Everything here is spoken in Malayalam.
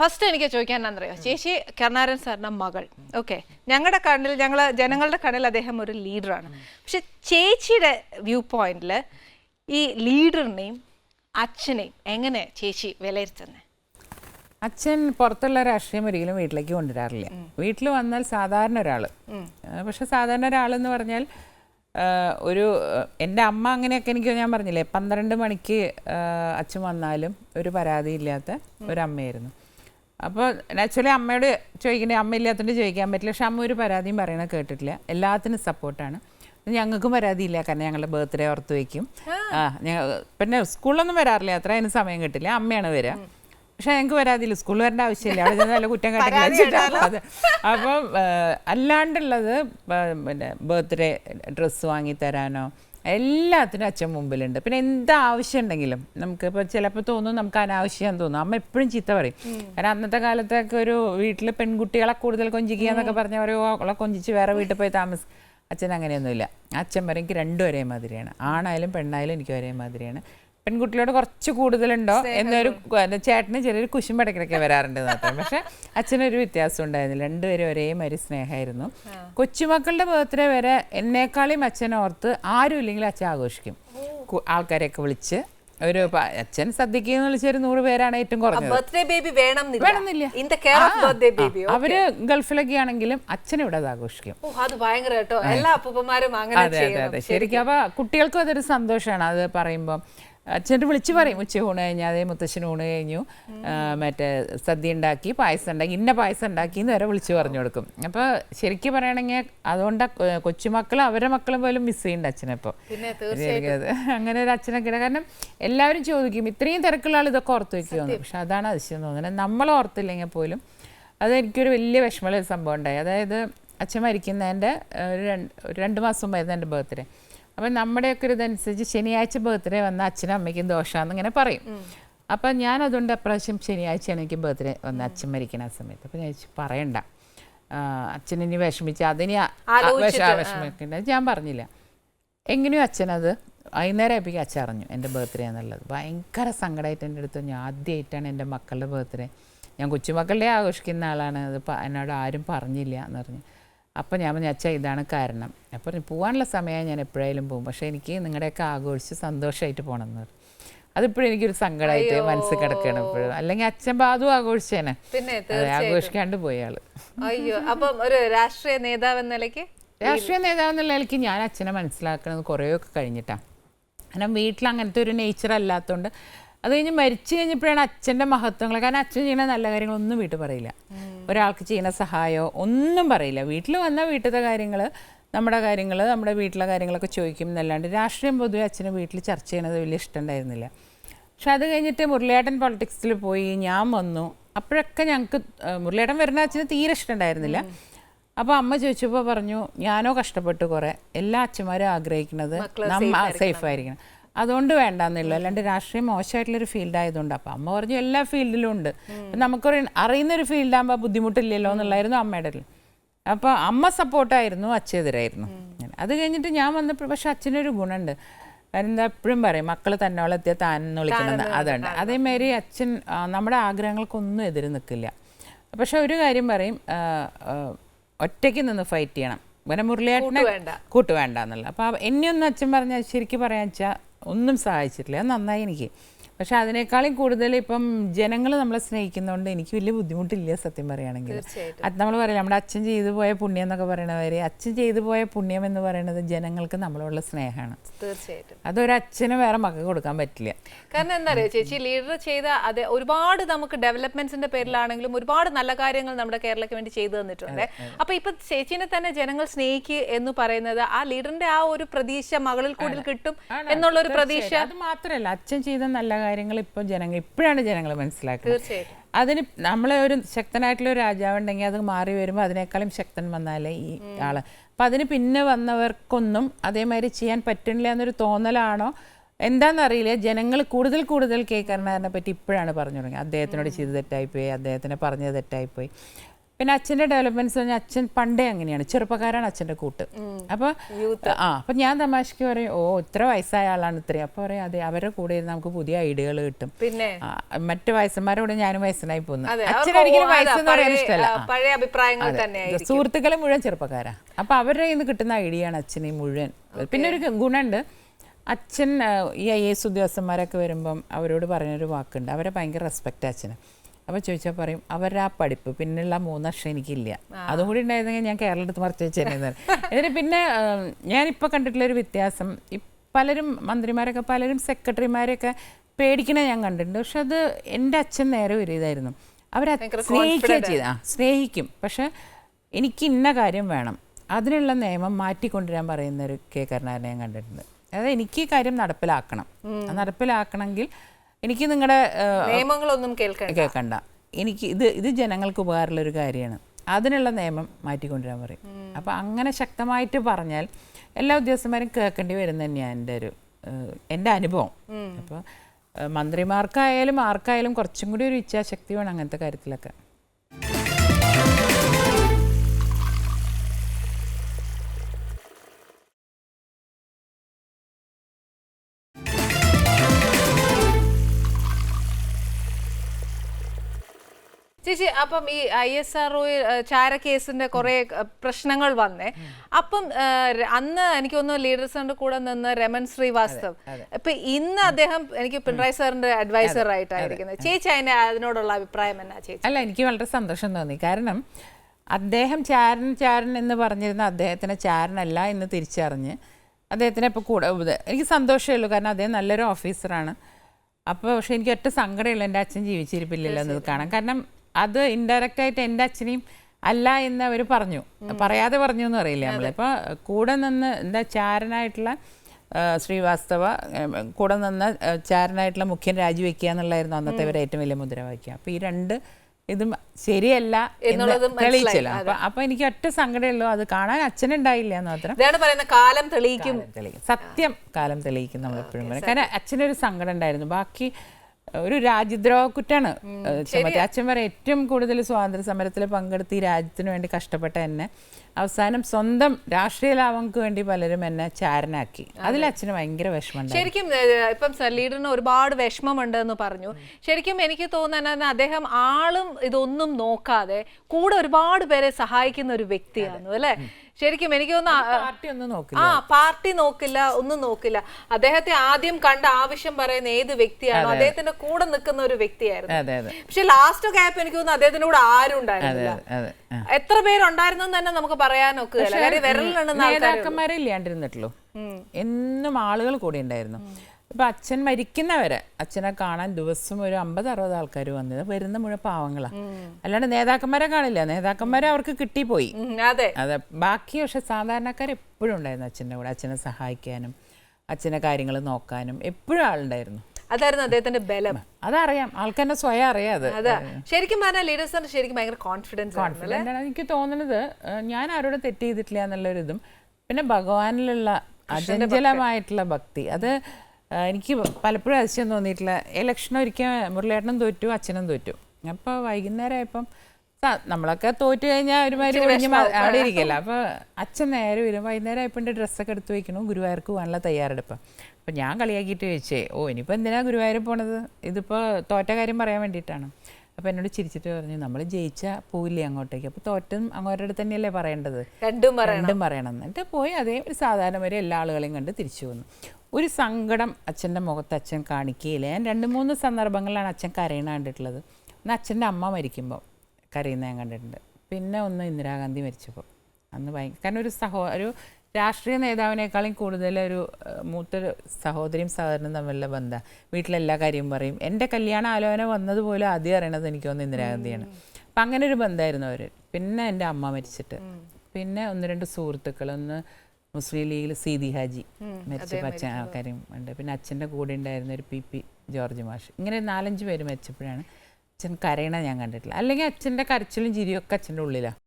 ഫസ്റ്റ് എനിക്ക് ചോദിക്കാൻ എന്താണെന്നറിയോ? ചേച്ചി കരുണാരൻ സാറിന്റെ മകൾ. ഓക്കെ ഞങ്ങളുടെ കണ്ണിൽ ഞങ്ങൾ ജനങ്ങളുടെ കണ്ണിൽ അദ്ദേഹം ഒരു ലീഡറാണ്. പക്ഷെ ചേച്ചിയുടെ വ്യൂ പോയിന്റിൽ ഈ ലീഡറിനെയും അച്ഛനെയും എങ്ങനെ ചേച്ചി വിലയിരുത്തുന്നത് അച്ഛൻ പുറത്തുള്ള രാഷ്ട്രീയം ഒരിക്കലും വീട്ടിലേക്ക് കൊണ്ടുവരാറില്ല. വീട്ടിൽ വന്നാൽ സാധാരണ ഒരാൾ പക്ഷെ സാധാരണ ഒരാൾ എന്ന് പറഞ്ഞാൽ ഒരു എന്റെ അമ്മ അങ്ങനെയൊക്കെ എനിക്ക് ഞാൻ പറഞ്ഞില്ലേ പന്ത്രണ്ട് മണിക്ക് അച്ഛൻ വന്നാലും ഒരു പരാതിയില്ലാത്ത ഒരമ്മയായിരുന്നു. അപ്പോൾ ആക്ച്വലി അമ്മയോട് ചോദിക്കണേ അമ്മ ഇല്ലാത്തതുകൊണ്ട് ചോദിക്കാൻ പറ്റില്ല പക്ഷെ അമ്മ ഒരു പരാതിയും പറയണ കേട്ടിട്ടില്ല. എല്ലാത്തിനും സപ്പോർട്ടാണ്. ഞങ്ങൾക്കും പരാതിയില്ല കാരണം ഞങ്ങളുടെ ബർത്ത്ഡേ ഓർത്ത് വയ്ക്കും ആ. ഞങ്ങൾ പിന്നെ സ്കൂളിലൊന്നും വരാറില്ല അത്ര അതിന് സമയം കിട്ടില്ല. അമ്മയാണ് വരിക പക്ഷെ ഞങ്ങൾക്ക് വരാതില്ല. സ്കൂളിൽ വരേണ്ട ആവശ്യമില്ല. അവിടെ ചെന്ന് നല്ല കുറ്റം കണ്ടിട്ടില്ല അപ്പം അല്ലാണ്ടുള്ളത് പിന്നെ ബർത്ത്ഡേ ഡ്രസ്സ് വാങ്ങി തരാനോ എല്ലാത്തിനും അച്ഛൻ മുമ്പിലുണ്ട്. പിന്നെ എന്ത് ആവശ്യം ഉണ്ടെങ്കിലും നമുക്ക് ഇപ്പോൾ ചിലപ്പോൾ തോന്നും നമുക്ക് അനാവശ്യം തോന്നും. അമ്മ എപ്പോഴും ചീത്ത പറയും. കാരണം അന്നത്തെ കാലത്തൊക്കെ ഒരു വീട്ടിൽ പെൺകുട്ടികളെ കൂടുതൽ കൊഞ്ചിക്കുക എന്നൊക്കെ പറഞ്ഞ ഒരു അവളെ കൊഞ്ചിച്ച് വേറെ വീട്ടിൽ പോയി താമസ. അച്ഛൻ അങ്ങനെയൊന്നുമില്ല. അച്ഛൻ പറയും എനിക്ക് രണ്ടും ഒരേ മാതിരിയാണ് ആണായാലും പെണ്ണായാലും എനിക്ക് ഒരേ മാതിരിയാണ് പെൺകുട്ടികളോട് കുറച്ച് കൂടുതലുണ്ടോ? എന്നൊരു ചേട്ടന് ചെറിയൊരു കുശും പടക്കിടയ്ക്ക് വരാറുണ്ട് മാത്രം പക്ഷെ അച്ഛനൊരു വ്യത്യാസം ഉണ്ടായിരുന്നില്ല. രണ്ടുപേരും ഒരേ മാതിരി സ്നേഹമായിരുന്നു കൊച്ചുമക്കളുടെ ബർത്ത്ഡേ വരെ എന്നേക്കാളെയും അച്ഛൻ ഓർത്ത് ആരും ഇല്ലെങ്കിൽ അച്ഛൻ ആഘോഷിക്കും. ആൾക്കാരെയൊക്കെ വിളിച്ച് ഒരു അച്ഛൻ സദ്യക്ക് വിളിച്ചൊരു വിളിച്ച ഒരു നൂറ് പേരാണ് ഏറ്റവും കുറഞ്ഞത്. അവർ ഗൾഫിലൊക്കെ ആണെങ്കിലും അച്ഛൻ ഇവിടെ അത് ആഘോഷിക്കും. അതെ അതെ ശരിക്കും. അപ്പൊ കുട്ടികൾക്കും അതൊരു സന്തോഷമാണ്. അത് പറയുമ്പോൾ അച്ഛന്റെ വിളിച്ച് പറയും ഉച്ച ഊണ് കഴിഞ്ഞാൽ അതേ മുത്തശ്ശന് ഊണ് കഴിഞ്ഞു. മറ്റേ സദ്യ ഉണ്ടാക്കി പായസം ഉണ്ടാക്കി ഇന്ന പായസം ഉണ്ടാക്കി എന്ന് വരെ വിളിച്ച് പറഞ്ഞു കൊടുക്കും. അപ്പോൾ ശരിക്കും പറയുകയാണെങ്കിൽ അതുകൊണ്ട് കൊച്ചുമക്കളും അവരുടെ മക്കളും പോലും മിസ് ചെയ്യുന്നുണ്ട് പിന്നെ ശരിക്കും അങ്ങനെ ഒരു അച്ഛനൊക്കെ. കാരണം എല്ലാവരും ചോദിക്കും ഇത്രയും തിരക്കുള്ള ആൾ ഇതൊക്കെ ഓർത്ത് വയ്ക്കുമെന്ന് പക്ഷെ അതാണ് അതിശയം തോന്നുന്നത്. നമ്മൾ ഓർത്തില്ലെങ്കിൽ പോലും അത് എനിക്കൊരു വലിയ വിഷമമുള്ള ഒരു സംഭവം ഉണ്ടായി. അതായത് അച്ഛൻ മരിക്കുന്നതിന്റെ ഒരു രണ്ട് ഒരു രണ്ട് മാസം മുമ്പായിരുന്നു എന്റെ ബർത്ത്ഡേ അപ്പം നമ്മുടെയൊക്കെ ഒരു ഇതനുസരിച്ച് ശനിയാഴ്ച ബർത്ത്ഡേ വന്ന അച്ഛനും അമ്മയ്ക്കും ദോഷമാണെന്ന് ഇങ്ങനെ പറയും. അപ്പം ഞാനതുകൊണ്ട് അപ്രാവശ്യം ശനിയാഴ്ചയാണ് എനിക്ക് ബർത്ത്ഡേ വന്ന അച്ഛൻ മരിക്കണ ആ സമയത്ത്. അപ്പം ഞാൻ പറയണ്ട. അച്ഛനിനി വിഷമിച്ച് അതിന് വിഷമിക്കണ്ട. ഞാൻ പറഞ്ഞില്ല. എങ്ങനെയോ അച്ഛനത് വൈകുന്നേരം ആയപ്പോഴേക്കും അച്ഛൻ അറിഞ്ഞു എന്റെ ബർത്ത്ഡേ എന്നുള്ളത് ഭയങ്കര സങ്കടമായിട്ട് എന്റെ അടുത്ത് ഞാൻ ആദ്യമായിട്ടാണ് എന്റെ മക്കളുടെ ബർത്ത്ഡേ ഞാൻ കൊച്ചുമക്കളുടെ ആഘോഷിക്കുന്ന ആളാണ്. അത് എന്നോട് ആരും പറഞ്ഞില്ല എന്ന് പറഞ്ഞു. അപ്പോൾ ഞാൻ പറഞ്ഞു അച്ഛാ ഇതാണ് കാരണം. അപ്പോൾ പറഞ്ഞു പോകാനുള്ള സമയം ഞാൻ എപ്പോഴായാലും പോകും. പക്ഷേ എനിക്ക് നിങ്ങളുടെയൊക്കെ ആഘോഷിച്ച് സന്തോഷമായിട്ട് പോകണം എന്ന് പറഞ്ഞു. അതിപ്പോഴും എനിക്കൊരു സങ്കടമായിട്ട് മനസ്സിൽ കിടക്കണം ഇപ്പോഴും. അല്ലെങ്കിൽ അച്ഛൻ ബാധു ആഘോഷിച്ചേനെ. പിന്നെ ആഘോഷിക്കാണ്ട് പോയി ആൾ. അയ്യോ അപ്പം ഒരു രാഷ്ട്രീയ നേതാവ് എന്ന നിലയ്ക്ക്? രാഷ്ട്രീയ നേതാവെന്നുള്ള നിലയ്ക്ക് ഞാൻ അച്ഛനെ മനസ്സിലാക്കണത് കുറേയൊക്കെ കഴിഞ്ഞിട്ടാണ് കാരണം വീട്ടിൽ അങ്ങനത്തെ ഒരു നേച്ചർ അല്ലാത്തതുകൊണ്ട് അത് കഴിഞ്ഞ് മരിച്ചു കഴിഞ്ഞപ്പോഴാണ് അച്ഛന്റെ മഹത്വങ്ങൾ കാരണം അച്ഛൻ ചെയ്യുന്ന നല്ല കാര്യങ്ങളൊന്നും വീട്ടിൽ പറയില്ല. ഒരാൾക്ക് ചെയ്യുന്ന സഹായമോ ഒന്നും പറയില്ല. വീട്ടിൽ വന്ന വീട്ടിലത്തെ കാര്യങ്ങൾ നമ്മുടെ കാര്യങ്ങൾ നമ്മുടെ വീട്ടിലെ കാര്യങ്ങളൊക്കെ ചോദിക്കും എന്നല്ലാണ്ട് രാഷ്ട്രീയം പൊതുവെ അച്ഛന് വീട്ടിൽ ചർച്ച ചെയ്യണത് വലിയ ഇഷ്ടമുണ്ടായിരുന്നില്ല പക്ഷെ അത് കഴിഞ്ഞിട്ട് മുരളിയേട്ടൻ പൊളിറ്റിക്സിൽ പോയി ഞാൻ വന്നു. അപ്പോഴൊക്കെ ഞങ്ങൾക്ക് മുരളിയേട്ടൻ വരുന്ന അച്ഛന് തീരെ ഇഷ്ടമുണ്ടായിരുന്നില്ല അപ്പോൾ അമ്മ ചോദിച്ചപ്പോൾ പറഞ്ഞു ഞാനോ കഷ്ടപ്പെട്ടു കുറേ. എല്ലാ അച്ഛന്മാരും ആഗ്രഹിക്കുന്നത് നമ്മ സേഫ് ആയിരിക്കണം. അതുകൊണ്ട് വേണ്ടാന്നുള്ളൂ. അല്ലാണ്ട് രാഷ്ട്രീയം മോശമായിട്ടുള്ളൊരു ഫീൽഡ് ആയതുകൊണ്ട്. അപ്പം അമ്മ പറഞ്ഞു എല്ലാ ഫീൽഡിലും ഉണ്ട്. നമുക്കൊരു അറിയുന്നൊരു ഫീൽഡാകുമ്പോൾ ബുദ്ധിമുട്ടില്ലല്ലോ എന്നുള്ളായിരുന്നു അമ്മയുടെ അപ്പോൾ അമ്മ സപ്പോർട്ടായിരുന്നു അച്ഛനെതിരായിരുന്നു അത് കഴിഞ്ഞിട്ട് ഞാൻ വന്നപ്പോൾ പക്ഷെ അച്ഛനൊരു ഗുണമുണ്ട്. എന്താ എപ്പോഴും പറയും മക്കൾ തന്നോളെത്തിയ താൻ എന്ന് വിളിക്കണമെന്ന് അതുണ്ട്. അതേമാതിരി അച്ഛൻ നമ്മുടെ ആഗ്രഹങ്ങൾക്കൊന്നും എതിര് നിൽക്കില്ല പക്ഷെ ഒരു കാര്യം പറയും ഒറ്റയ്ക്ക് നിന്ന് ഫൈറ്റ് ചെയ്യണം. ഇവനെ മുരളിയേട്ടനെ വേണ്ട. കൂട്ട് വേണ്ട എന്നുള്ള അപ്പോൾ എന്നെയൊന്നും അച്ഛൻ പറഞ്ഞാൽ ശരിക്കും പറയാൻ വെച്ചാൽ ഒന്നും സഹായിച്ചിട്ടില്ല. അത് നന്നായി എനിക്ക്. പക്ഷെ അതിനേക്കാളും കൂടുതൽ ഇപ്പം ജനങ്ങൾ നമ്മളെ സ്നേഹിക്കുന്നതുകൊണ്ട് എനിക്ക് വലിയ ബുദ്ധിമുട്ടില്ല സത്യം പറയുകയാണെങ്കിൽ. അത് നമ്മൾ പറയില്ല നമ്മുടെ അച്ഛൻ ചെയ്തു പോയ പുണ്യം എന്നൊക്കെ പറയണവരെ അച്ഛൻ ചെയ്തു പോയ പുണ്യം എന്ന് പറയുന്നത് ജനങ്ങൾക്ക് നമ്മളോടുള്ള സ്നേഹമാണ്. തീർച്ചയായിട്ടും. അതൊരു അച്ഛന് വേറെ മക്കൾക്ക് കൊടുക്കാൻ പറ്റില്ല. കാരണം എന്താ പറയുക ചേച്ചി ലീഡർ ചെയ്ത അതെ ഒരുപാട് നമുക്ക് ഡെവലപ്മെന്റ്സിന്റെ പേരിലാണെങ്കിലും ഒരുപാട് നല്ല കാര്യങ്ങൾ നമ്മുടെ കേരളത്തിന് വേണ്ടി ചെയ്തു തന്നിട്ടുണ്ട്. അപ്പൊ ഇപ്പൊ ചേച്ചിനെ തന്നെ ജനങ്ങൾ സ്നേഹിക്കുക എന്ന് പറയുന്നത് ആ ലീഡറിന്റെ ആ ഒരു പ്രതീക്ഷ മകളിൽ കൂടുതൽ കിട്ടും എന്നുള്ള ഒരു പ്രതീക്ഷ അത് മാത്രമല്ല അച്ഛൻ ചെയ്ത നല്ല കാര്യങ്ങൾ ഇപ്പം ജനങ്ങൾ ഇപ്പോഴാണ് ജനങ്ങൾ മനസ്സിലാക്കുന്നത്. അതിന് നമ്മളെ ഒരു ശക്തനായിട്ടുള്ള ഒരു രാജാവുണ്ടെങ്കിൽ അത് മാറി വരുമ്പോൾ അതിനേക്കാളും ശക്തൻ വന്നാലേ ഈ ആൾ. അപ്പം അതിന് പിന്നെ വന്നവർക്കൊന്നും അതേമാതിരി ചെയ്യാൻ പറ്റുന്നില്ല എന്നൊരു തോന്നലാണോ? എന്താണെന്നറിയില്ല ജനങ്ങൾ കൂടുതൽ കൂടുതൽ കെ കരുണാകരനെ പറ്റി ഇപ്പോഴാണ് പറഞ്ഞു തുടങ്ങിയത്. അദ്ദേഹത്തിനോട് ചെയ്ത് തെറ്റായിപ്പോയി അദ്ദേഹത്തിനെ പറഞ്ഞത് തെറ്റായിപ്പോയി. പിന്നെ അച്ഛന്റെ ഡെവലപ്മെന്റ്സ് പറഞ്ഞാൽ അച്ഛൻ പണ്ടേ അങ്ങനെയാണ്. ചെറുപ്പക്കാരാണ് അച്ഛന്റെ കൂട്ട്. അപ്പോൾ ആ അപ്പം ഞാൻ തമാശക്ക് പറയും ഓ ഇത്ര വയസ്സായ ആളാണ് ഇത്രയും അപ്പോൾ പറയും അതെ അവരുടെ കൂടെ ഇരുന്ന് നമുക്ക് പുതിയ ഐഡിയകൾ കിട്ടും. പിന്നെ? മറ്റു വയസ്സന്മാരോട് ഞാനും വയസ്സനായി പോകുന്നു. അച്ഛനൊരിക്കലും വയസ്സെന്ന് പറയാൻ ഇഷ്ടമല്ല. പഴയ അഭിപ്രായങ്ങൾ തന്നെയായിരിക്കും. സുഹൃത്തുക്കളെ മുഴുവൻ ചെറുപ്പക്കാരാ. അപ്പോൾ അവരുടെ ഇന്ന് നിന്ന് കിട്ടുന്ന ഐഡിയ ആണ് അച്ഛനെ മുഴുവൻ. പിന്നെ ഒരു ഗുണമുണ്ട്. അച്ഛൻ ഈ ഐ എസ് ഉദ്യോഗസ്ഥന്മാരൊക്കെ വരുമ്പം അവരോട് പറഞ്ഞൊരു വാക്കുണ്ട്. അവരെ ഭയങ്കര റെസ്പെക്റ്റ് അച്ഛന്. അപ്പോൾ ചോദിച്ചാൽ പറയും അവരുടെ ആ പഠിപ്പ് പിന്നെയുള്ള മൂന്ന് വർഷം എനിക്കില്ല അതും കൂടി ഉണ്ടായിരുന്നെങ്കിൽ ഞാൻ കേരളത്തിൽ മറച്ചു വെച്ചിരുന്നത് എന്നിട്ട് പിന്നെ ഞാൻ ഞാനിപ്പോൾ കണ്ടിട്ടുള്ള ഒരു വ്യത്യാസം പലരും മന്ത്രിമാരൊക്കെ പലരും സെക്രട്ടറിമാരെയൊക്കെ പേടിക്കണേ ഞാൻ കണ്ടിട്ടുണ്ട്. പക്ഷെ അത് എന്റെ അച്ഛൻ നേരെ ഒരു ഇതായിരുന്നു. അവർ സ്നേഹിക്കുക ചെയ്ത ആ സ്നേഹിക്കും. പക്ഷെ എനിക്ക് ഇന്ന കാര്യം വേണം. അതിനുള്ള നിയമം മാറ്റിക്കൊണ്ടുവരാൻ പറയുന്ന ഒരു കെ കരുണാകരനെ ഞാൻ കണ്ടിട്ടുണ്ട്. അതായത് എനിക്ക് ഈ കാര്യം നടപ്പിലാക്കണം. നടപ്പിലാക്കണമെങ്കിൽ എനിക്ക് നിങ്ങളുടെ നിയമങ്ങളൊന്നും കേൾക്കണ്ട. കേൾക്കണ്ട. എനിക്ക് ഇത് ഇത് ജനങ്ങൾക്ക് ഉപകാരമുള്ള ഒരു കാര്യമാണ്. അതിനുള്ള നിയമം മാറ്റിക്കൊണ്ടുവരാൻ പറയും. അപ്പോൾ അങ്ങനെ ശക്തമായിട്ട് പറഞ്ഞാൽ എല്ലാ ഉദ്യോഗസ്ഥന്മാരും കേൾക്കേണ്ടി വരുന്ന തന്നെയാണ് എന്റെ ഒരു എന്റെ അനുഭവം. അപ്പോൾ മന്ത്രിമാർക്കായാലും ആർക്കായാലും കുറച്ചും കൂടി ഒരു ഇച്ഛാശക്തി വേണം അങ്ങനത്തെ കാര്യത്തിലൊക്കെ. ചേച്ചി അപ്പം ഈ ഐ എസ് ആർ ചാര കേസിന്റെ കുറെ പ്രശ്നങ്ങൾ വന്നേ. അപ്പം അന്ന് എനിക്ക് തോന്നുന്നു ലീഡേഴ്സിന്റെ കൂടെ നിന്ന് രമൺ ശ്രീവാസ്തവ്. ഇപ്പൊ ഇന്ന് അദ്ദേഹം എനിക്ക് പിണറായി സാറിന്റെ അഡ്വൈസർ ആയിട്ടായിരിക്കുന്നത് ചേച്ചി അതിന് അതിനോടുള്ള അഭിപ്രായം എന്നാ ചേച്ചി? അല്ല എനിക്ക് വളരെ സന്തോഷം തോന്നി. കാരണം അദ്ദേഹം ചാരൻ ചാരൻ എന്ന് പറഞ്ഞിരുന്ന അദ്ദേഹത്തിന് ചാരനല്ല എന്ന് തിരിച്ചറിഞ്ഞ് അദ്ദേഹത്തിനെ ഇപ്പോൾ കൂടെ എനിക്ക് സന്തോഷമേ ഉള്ളൂ. കാരണം അദ്ദേഹം നല്ലൊരു ഓഫീസറാണ്. അപ്പോൾ പക്ഷേ എനിക്ക് ഒറ്റ സങ്കടമുള്ളൂ എന്റെ അച്ഛൻ ജീവിച്ചിരിപ്പില്ലല്ലോ എന്നത് കാണാം കാരണം അത് ഇൻഡയറക്റ്റ് ആയിട്ട് എന്റെ അച്ഛനെയും അല്ല എന്ന് അവർ പറഞ്ഞു. പറയാതെ പറഞ്ഞു എന്ന് അറിയില്ല നമ്മളിപ്പോൾ കൂടെ നിന്ന് എന്താ ചാരനായിട്ടുള്ള ശ്രീവാസ്തവ കൂടെ നിന്ന് ചാരനായിട്ടുള്ള മുഖ്യൻ രാജിവെക്കുക എന്നുള്ളതായിരുന്നു അന്നത്തെ ഇവരെ ഏറ്റവും വലിയ മുദ്രാവാക്യം. അപ്പോൾ ഈ രണ്ട് ഇതും ശരിയല്ല തെളിയിച്ചല്ലോ. അപ്പൊ അപ്പൊ എനിക്ക് ഒറ്റ സങ്കടമുള്ളൂ അത് കാണാൻ അച്ഛനുണ്ടായില്ല എന്ന് മാത്രം. ഇതാണ് പറയുന്ന കാലം തെളിയിക്കും. കാലം തെളിയിക്കും. സത്യം കാലം തെളിയിക്കും നമ്മൾ എപ്പോഴും പറയും. കാരണം അച്ഛനൊരു സങ്കടം ഉണ്ടായിരുന്നു. ബാക്കി ഒരു രാജ്യദ്രോഹ കുറ്റാണ്. അച്ഛൻ പറയും ഏറ്റവും കൂടുതൽ സ്വാതന്ത്ര്യ സമരത്തിൽ പങ്കെടുത്ത് ഈ രാജ്യത്തിന് വേണ്ടി കഷ്ടപ്പെട്ട എന്നെ. അവസാനം സ്വന്തം രാഷ്ട്രീയ ലാഭങ്ങൾക്ക് വേണ്ടി പലരും എന്നെ ചാരനാക്കി. അതിൽ അച്ഛന് ഭയങ്കര വിഷമം ശരിക്കും ഇപ്പം ലീഡറിന് ഒരുപാട് വിഷമമുണ്ട് എന്ന് പറഞ്ഞു ശരിക്കും എനിക്ക് തോന്നുന്നത് അദ്ദേഹം ആളും ഇതൊന്നും നോക്കാതെ കൂടെ ഒരുപാട് പേരെ സഹായിക്കുന്ന ഒരു വ്യക്തിയാണ് അല്ലെ? ശരിക്കും എനിക്ക് തോന്നുന്നു ആ- പാർട്ടി നോക്കില്ല. ഒന്നും നോക്കില്ല. അദ്ദേഹത്തെ ആദ്യം കണ്ട ആവശ്യം പറയുന്ന ഏത് വ്യക്തിയാണോ അദ്ദേഹത്തിന്റെ കൂടെ നിൽക്കുന്ന ഒരു വ്യക്തിയായിരുന്നു. പക്ഷെ ലാസ്റ്റ് ഒക്കെ ആയപ്പോ എനിക്ക് തോന്നുന്നു അദ്ദേഹത്തിന്റെ കൂടെ ആരും ഉണ്ടായിരുന്നില്ല. എത്ര പേരുണ്ടായിരുന്നു തന്നെ നമുക്ക് നേതാക്കന്മാരെ ഇല്ലാണ്ടിരുന്നിട്ടുള്ളൂ എന്നും ആളുകൾ കൂടി ഉണ്ടായിരുന്നു ഇപ്പൊ അച്ഛൻ മരിക്കുന്നവരെ അച്ഛനെ കാണാൻ ദിവസം ഒരു അമ്പത് അറുപത് ആൾക്കാർ വന്നത് വരുന്ന മുഴുവൻ പാവങ്ങളാണ് അല്ലാണ്ട് നേതാക്കന്മാരെ കാണില്ല. നേതാക്കന്മാരെ അവർക്ക് കിട്ടിപ്പോയി. അതെ. അതെ ബാക്കി പക്ഷെ സാധാരണക്കാർ എപ്പോഴും ഉണ്ടായിരുന്നു അച്ഛന്റെ കൂടെ അച്ഛനെ സഹായിക്കാനും അച്ഛനെ കാര്യങ്ങൾ നോക്കാനും. എപ്പോഴും ആളുണ്ടായിരുന്നു. അതായിരുന്നു അദ്ദേഹത്തിന്റെ ബലം. അതറിയാം. ആൾക്കെന്നെ സ്വയം അറിയാം അത്. അതാ. ശരിക്കും പറഞ്ഞാൽ ലീഡേഴ്സ് ശരിക്കും ഭയങ്കര കോൺഫിഡൻസ് ആണ് കോൺഫിഡന്റ് ആണ് എനിക്ക് തോന്നുന്നത് ഞാൻ ആരോട് തെറ്റ് ചെയ്തിട്ടില്ല എന്നുള്ളൊരിതും. പിന്നെ ഭഗവാനിലുള്ള അചഞ്ചലമായിട്ടുള്ള ഭക്തി. അത് എനിക്ക് പലപ്പോഴും അതിശയം തോന്നിയിട്ടില്ല. ഇലക്ഷൻ ഒരിക്കൽ മുരളിയേട്ടനും തോറ്റു അച്ഛനും തോറ്റു. അപ്പോൾ വൈകുന്നേരം ആയപ്പം നമ്മളൊക്കെ തോറ്റു കഴിഞ്ഞാൽ ഒരുമാതിരി ഒഴിഞ്ഞ് അവിടെ ഇരിക്കില്ല. അപ്പോൾ അച്ഛൻ നേരെ വരും. വൈകുന്നേരം ആയപ്പോൾ എന്റെ ഡ്രസ്സൊക്കെ എടുത്ത് വയ്ക്കണു ഗുരുവായൂർക്ക് പോകാനുള്ള തയ്യാറെടുപ്പ്. അപ്പം ഞാൻ കളിയാക്കിയിട്ട് ചോദിച്ചേ ഓ ഇനിയിപ്പോൾ എന്തിനാ ഗുരുവായൂർ പോണത്? ഇതിപ്പോൾ തോറ്റ കാര്യം പറയാൻ വേണ്ടിയിട്ടാണ്. അപ്പോൾ എന്നോട് ചിരിച്ചിട്ട് പറഞ്ഞു നമ്മൾ ജയിച്ച പോവില്ലേ അങ്ങോട്ടേക്ക്? അപ്പോൾ തോറ്റും അങ്ങോട്ട് അടുത്ത് തന്നെയല്ലേ പറയേണ്ടത്? രണ്ടും പറയണം. രണ്ടും പറയണം. എന്നിട്ട് പോയി അതേ ഒരു സാധാരണ വരെ എല്ലാ ആളുകളെയും കണ്ട് തിരിച്ചു വന്നു. ഒരു സങ്കടം അച്ഛന്റെ മുഖത്ത് അച്ഛൻ കാണിക്കുകയില്ല ഞാൻ രണ്ട് മൂന്ന് സന്ദർഭങ്ങളിലാണ് അച്ഛൻ കരയണ കണ്ടിട്ടുള്ളത്. ഒന്ന് അച്ഛന്റെ അമ്മ മരിക്കുമ്പോൾ കരയുന്ന ഞാൻ കണ്ടിട്ടുണ്ട്. പിന്നെ ഒന്ന് ഇന്ദിരാഗാന്ധി മരിച്ചപ്പോൾ. അന്ന് ഭയങ്കര കാരണം ഒരു സഹോ ഒരു രാഷ്ട്രീയ നേതാവിനേക്കാളും കൂടുതൽ ഒരു മൂത്ത മൂത്തൊരു സഹോദരിയും സഹോദരനും തമ്മിലുള്ള ബന്ധം. വീട്ടിലെല്ലാ കാര്യവും പറയും. എന്റെ കല്യാണ ആലോചന വന്നതുപോലെ ആദ്യം അറിയണത് എനിക്ക് തോന്നുന്നു ഇന്ദിരാഗാന്ധിയാണ് അപ്പം അങ്ങനെ ഒരു ബന്ധമായിരുന്നു അവർ പിന്നെ എന്റെ അമ്മ മരിച്ചിട്ട്. പിന്നെ ഒന്ന് രണ്ട് സുഹൃത്തുക്കൾ. ഒന്ന് മുസ്ലിം ലീഗിൽ സീതി ഹാജി മരിച്ച അച്ഛൻ ആൾക്കാരും ഉണ്ട്. പിന്നെ അച്ഛന്റെ കൂടെ ഉണ്ടായിരുന്ന ഒരു പി പി ജോർജ് മാഷ്. ഇങ്ങനെ നാലഞ്ച് പേര് മരിച്ചപ്പോഴാണ് അച്ഛൻ കരയണ ഞാൻ കണ്ടിട്ടില്ല. അല്ലെങ്കിൽ അച്ഛന്റെ കരച്ചിലും ചിരിയും ഒക്കെ അച്ഛന്റെ ഉള്ളിലാണ്